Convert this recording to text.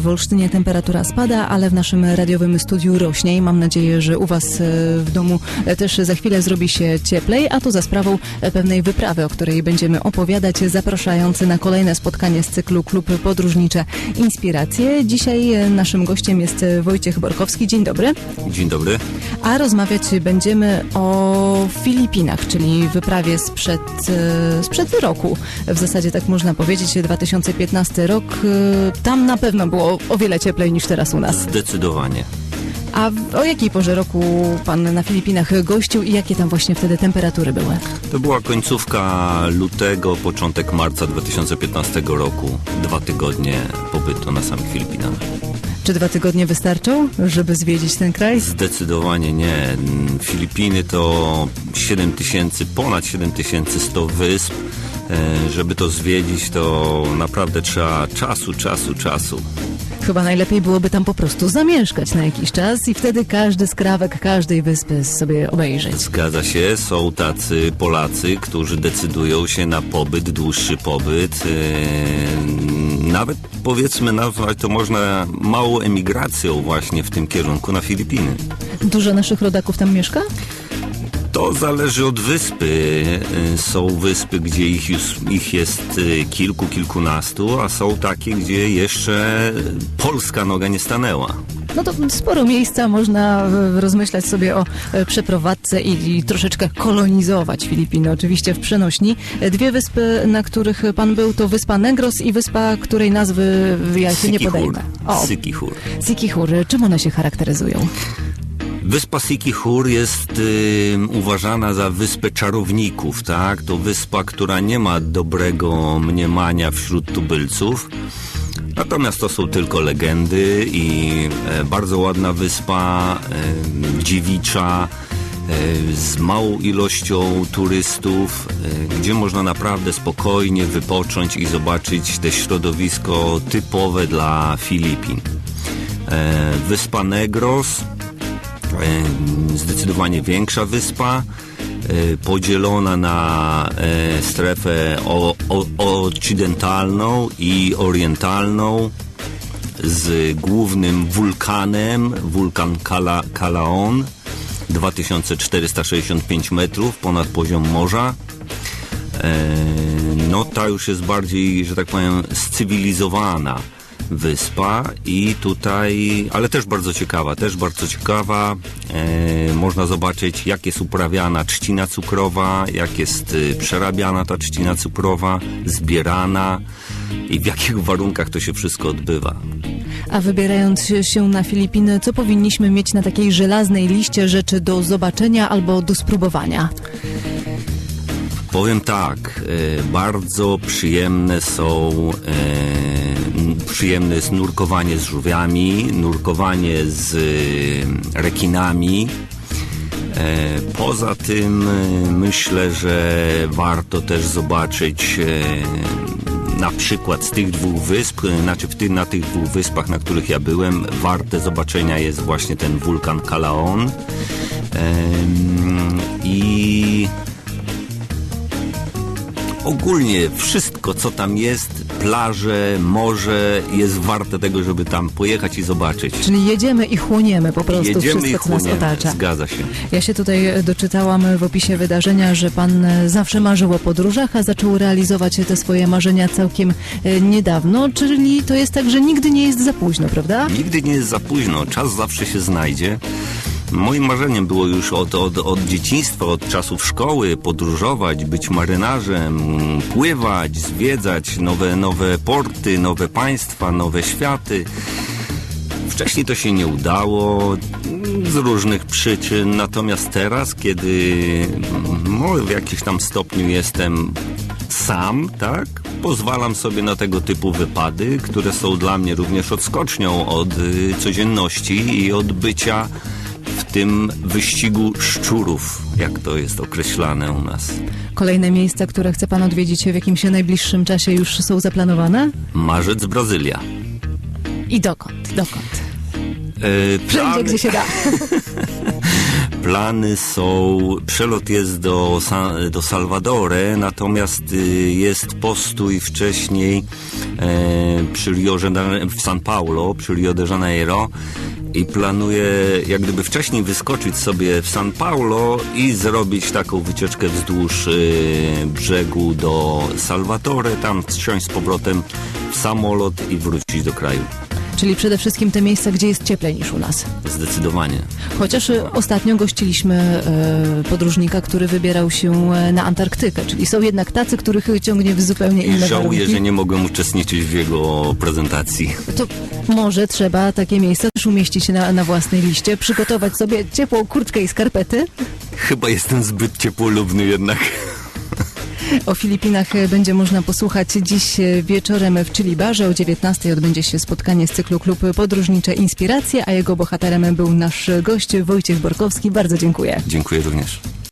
W Olsztynie temperatura spada, ale w naszym radiowym studiu rośnie i mam nadzieję, że u Was e, w domu e, też za chwilę zrobi się cieplej, a to za sprawą e, pewnej wyprawy, o której będziemy opowiadać, zapraszając na kolejne spotkanie z cyklu Klub Podróżnicze Inspiracje. Dzisiaj naszym gościem jest Wojciech Borkowski. Dzień dobry. Dzień dobry. A rozmawiać będziemy o Filipinach, czyli wyprawie sprzed, e, sprzed roku. W zasadzie tak można powiedzieć, 2015 rok. e, Tam na pewno było o wiele cieplej niż teraz u nas. Zdecydowanie. A o jakiej porze roku pan na Filipinach gościł i jakie tam właśnie wtedy temperatury były? To była końcówka lutego, początek marca 2015 roku. Dwa tygodnie pobytu na samych Filipinach. Czy dwa tygodnie wystarczą, żeby zwiedzić ten kraj? Zdecydowanie nie. Filipiny to 7 tysięcy, ponad 7100 wysp. E, Żeby to zwiedzić, to naprawdę trzeba czasu, czasu, czasu. Chyba najlepiej byłoby tam po prostu zamieszkać na jakiś czas i wtedy każdy skrawek każdej wyspy sobie obejrzeć. Zgadza się, są tacy Polacy, którzy decydują się na pobyt, dłuższy pobyt. Yy, Nawet powiedzmy, nazwać to można małą emigracją właśnie w tym kierunku na Filipiny. Dużo naszych rodaków tam mieszka? To zależy od wyspy. Yy, Są wyspy, gdzie ich, już, ich jest yy, kilku, kilkunastu, a są takie, gdzie jeszcze polska noga nie stanęła. No to sporo miejsca można rozmyślać sobie o e, przeprowadzce i, troszeczkę kolonizować Filipiny, oczywiście w przenośni. Dwie wyspy, na których pan był, to wyspa Negros i wyspa, której nazwy ja się nie podejmę. O, Sikihor. Sikihor. Czym one się charakteryzują? Wyspa Sikihor jest y, uważana za wyspę czarowników, tak? To wyspa, która nie ma dobrego mniemania wśród tubylców. Natomiast to są tylko legendy i e, bardzo ładna wyspa, e, dziewicza, e, z małą ilością turystów, e, gdzie można naprawdę spokojnie wypocząć i zobaczyć te środowisko typowe dla Filipin. E, Wyspa Negros, zdecydowanie większa wyspa, e, podzielona na e, strefę occidentalną i orientalną z głównym wulkanem, wulkan Kala, Kalaon, 2465 metrów ponad poziom morza. E, No ta już jest bardziej, że tak powiem, scywilizowana wyspa i tutaj, ale też bardzo ciekawa, też bardzo ciekawa. E, można zobaczyć, jak jest uprawiana trzcina cukrowa, jak jest y, przerabiana ta trzcina cukrowa, zbierana i w jakich warunkach to się wszystko odbywa. A wybierając się- się na Filipiny, co powinniśmy mieć na takiej żelaznej liście rzeczy do zobaczenia albo do spróbowania? Powiem tak, e, bardzo przyjemne są, e, przyjemne jest nurkowanie z żółwiami, nurkowanie z e, rekinami. Poza tym myślę, że warto też zobaczyć na przykład z tych dwóch wysp, znaczy w na tych dwóch wyspach, na których ja byłem, warte zobaczenia jest właśnie ten wulkan Kalaon. I ogólnie wszystko, co tam jest, plaże, morze, jest warte tego, żeby tam pojechać i zobaczyć. Czyli jedziemy i chłoniemy po prostu Jedziemy wszystko, co nas otacza. zgadza się. Ja się tutaj doczytałam w opisie wydarzenia, że pan zawsze marzył o podróżach, a zaczął realizować te swoje marzenia całkiem e, niedawno, czyli to jest tak, że nigdy nie jest za późno, prawda? Nigdy nie jest za późno, czas zawsze się znajdzie. Moim marzeniem było już od, od, od dzieciństwa, od czasów szkoły podróżować, być marynarzem, pływać, zwiedzać nowe, nowe porty, nowe państwa, nowe światy. Wcześniej to się nie udało z różnych przyczyn, natomiast teraz, kiedy no, w jakimś tam stopniu jestem sam, tak, pozwalam sobie na tego typu wypady, które są dla mnie również odskocznią od y, codzienności i od bycia tym wyścigu szczurów, jak to jest określane u nas. Kolejne miejsca, które chce pan odwiedzić w jakimś najbliższym czasie już są zaplanowane? Marzec Brazylia. I dokąd? Dokąd? E, Wszędzie, gdzie się da. plany są, przelot jest do, do Salvadore, natomiast y, jest postój wcześniej e, przy Rio w San Paulo, przy Rio de Janeiro i planuję jak gdyby wcześniej wyskoczyć sobie w San Paulo i zrobić taką wycieczkę wzdłuż y, brzegu do Salvatore, tam wsiąść z powrotem w samolot i wrócić do kraju. Czyli przede wszystkim te miejsca, gdzie jest cieplej niż u nas. Zdecydowanie. Chociaż e, ostatnio gościliśmy e, podróżnika, który wybierał się e, na Antarktykę, czyli są jednak tacy, których ciągnie w zupełnie I inne żałuję, warunki. że nie mogłem uczestniczyć w jego prezentacji. To może trzeba takie miejsca też umieścić na, na własnej liście, przygotować sobie ciepłą kurtkę i skarpety. Chyba jestem zbyt ciepłolubny jednak. O Filipinach e, będzie można posłuchać dziś e, wieczorem w Chili Barze. O 19 odbędzie się spotkanie z cyklu Klub Podróżnicze Inspiracje, a jego bohaterem był nasz gość Wojciech Borkowski. Bardzo dziękuję. Dziękuję również.